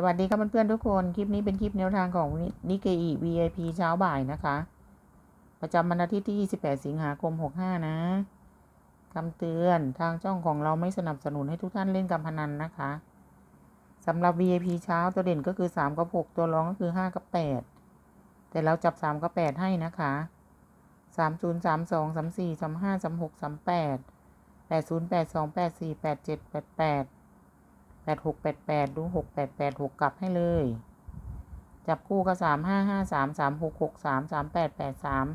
สวัสดีครับเพื่อนๆทุกคน คลิปนี้เป็นคลิปแนวทางของนิเกอี VIP เช้าบ่ายนะคะ ประจำวันอาทิตย์ที่ 28 สิงหาคม 65 นะคำเตือนทางช่องของเราไม่สนับสนุนให้ทุกท่านเล่นการพนันนะคะสำหรับ VIP เช้าตัวเด่นก็คือ 3 กับ 6 ตัวรองก็คือ 5 กับ 8 แต่เราจับ 3 กับ 8 ให้นะคะ3 0 3 2 3 4 3 5 3 6 3 8 8 0 8 2 8 4 8 7 8 8แป ดหกแปดแปดดูหกแปดแปดหกกลับให้เลย จับคู่ก็สามห้าห้าสามสามหกหกสามสามแปดแปดสาม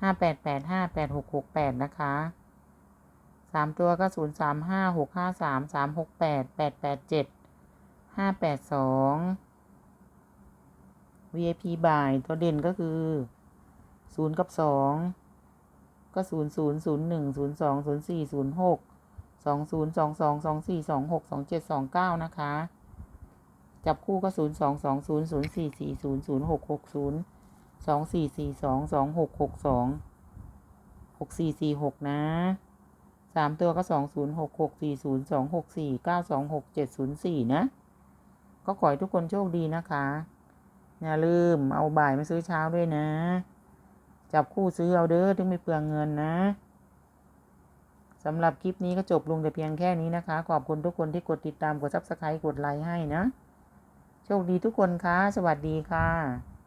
ห้าแปดแปดห้าแปดหกหกแปดนะคะสามตัวก็ศูนย์สามห้าหกห้าสามสามหกแปดแปดแปดเจ็ดห้าแปดสอง VIP บ่ายตัวเด่นก็คือศูนย์กับสองก็ศูนย์ศูนย์ศูนย์หนึ่งศูนย์สองศูนย์สี่ศูนย์หก สองศูนย์สองสองสองสี่สองหกสองเจ็ดสองเก้านะคะ จับคู่ก็ศูนย์สองสองศูนย์ศูนย์สี่สี่ศูนย์ศูนย์หกหกศูนย์สองสี่สี่สองสองหกหกสองหกสี่สี่หกนะสามตัวก็สองศูนย์หกหกสี่ศูนย์สองหกสี่เก้าสองหกเจ็ดศูนย์สี่นะ ก็ขอให้ทุกคนโชคดีนะคะ อย่าลืมเอาบ่ายมาซื้อเช้าด้วยนะ จับคู่ซื้อเอาเด้อถึงไม่เปลืองเงินนะ สำหรับคลิปนี้ก็จบลงแต่เพียงแค่นี้นะคะ ขอบคุณทุกคนที่กดติดตามกดซับสไครต์กดไลค์ให้นะ โชคดีทุกคนคะสวัสดีค่ะ